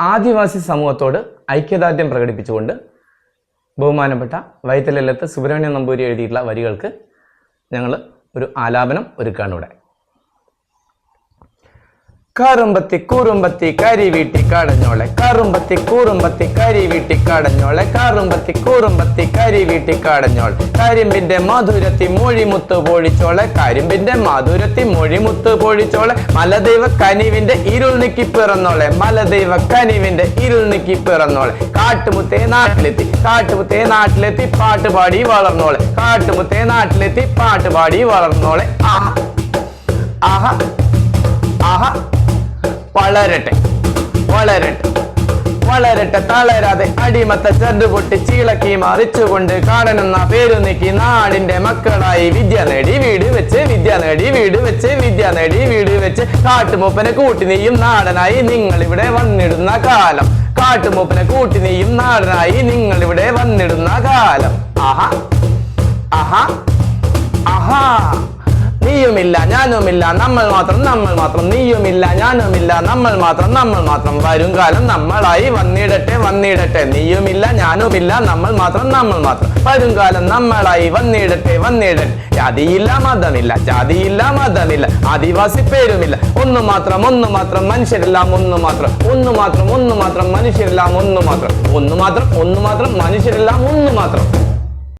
ആദിവാസി സമൂഹത്തോട് ഐക്യദാർഢ്യം പ്രകടിപ്പിച്ചുകൊണ്ട് ബഹുമാനപ്പെട്ട വൈത്തലത്ത് സുബ്രഹ്മണ്യ നമ്പൂരി എഴുതിയിട്ടുള്ള വരികൾക്ക് ഞങ്ങൾ ഒരു ആലാപനം ഒരുക്കാണ് ഇവിടെ. കറുമ്പത്തി കൂറുമ്പത്തി കരി വീട്ടി കടഞ്ഞോളെ. കറുമ്പത്തി കൂറുമ്പത്തി കരി വീട്ടി കടഞ്ഞോളെ. കറുമ്പത്തി കൂറുമ്പത്തി കരി വീട്ടി കടഞ്ഞോളെ. കരിമ്പിന്റെ മധുരത്തി മൊഴിമുത്ത് പൊഴിച്ചോളെ. കരിമ്പിന്റെ മധുരത്തി മൊഴിമുത്ത് പൊഴിച്ചോളെ. മലദൈവ കനിവിന്റെ ഇരുൾ നിക്കി പിറന്നോളെ. മലദൈവ കനിവിന്റെ ഇരുൾ നിക്കി പിറന്നോളെ. കാട്ടുമുത്തേ നാട്ടിലെത്തി. കാട്ടുമുത്തേ നാട്ടിലെത്തി. പാട്ട് പാടി വളർന്നോളെ. കാട്ടുമുത്തേ നാട്ടിലെത്തി. പാട്ട് പാടി വളർന്നോളെ. ആഹ. ആഹാ. ആഹ. വളരട്ടെ വളരട്ടെ വളരട്ടെ. തളരാതെ അടിമത്ത ചെറുത് പൊട്ടി ചീളക്കി മറിച്ചുകൊണ്ട് കാടനെന്ന പേരു നീക്കി നാടിന്റെ മക്കളായി. വിദ്യ നേടി വീട് വെച്ച് വിദ്യ നേടി വീട് വെച്ച് വിദ്യ നേടി വീട് വെച്ച്. കാട്ടുമൂപ്പനെ കൂട്ടി നീയും നാടനായി നിങ്ങൾ ഇവിടെ വന്നിടുന്ന കാലം. കാട്ടുമൂപ്പനെ കൂട്ടി നീയും നാടനായി നിങ്ങൾ ഇവിടെ വന്നിടുന്ന കാലം. ആഹാ ആഹാ ആഹാ. നീയുമില്ല ഞാനുമില്ല നമ്മൾ മാത്രം നമ്മൾ മാത്രം നീയുമില്ല ഞാനുമില്ല നമ്മൾ മാത്രം നമ്മൾ മാത്രം. വരും കാലം നമ്മളായി വന്നിടട്ടെ വന്നിടട്ടെ. നീയുമില്ല ഞാനുമില്ല നമ്മൾ മാത്രം നമ്മൾ മാത്രം. വരും കാലം നമ്മളായി വന്നിടട്ടെ വന്നിടട്ടെ. ജാതിയില്ല മതമില്ല ജാതിയില്ല മതമില്ല. ആദിവാസി പേരുമില്ല. ഒന്ന് മാത്രം ഒന്ന് മാത്രം മനുഷ്യരെല്ലാം ഒന്ന് മാത്രം. ഒന്ന് മാത്രം ഒന്ന് മാത്രം മനുഷ്യരെല്ലാം ഒന്ന് മാത്രം. ഒന്ന് മാത്രം ഒന്ന് മാത്രം മനുഷ്യരെല്ലാം ഒന്ന് മാത്രം.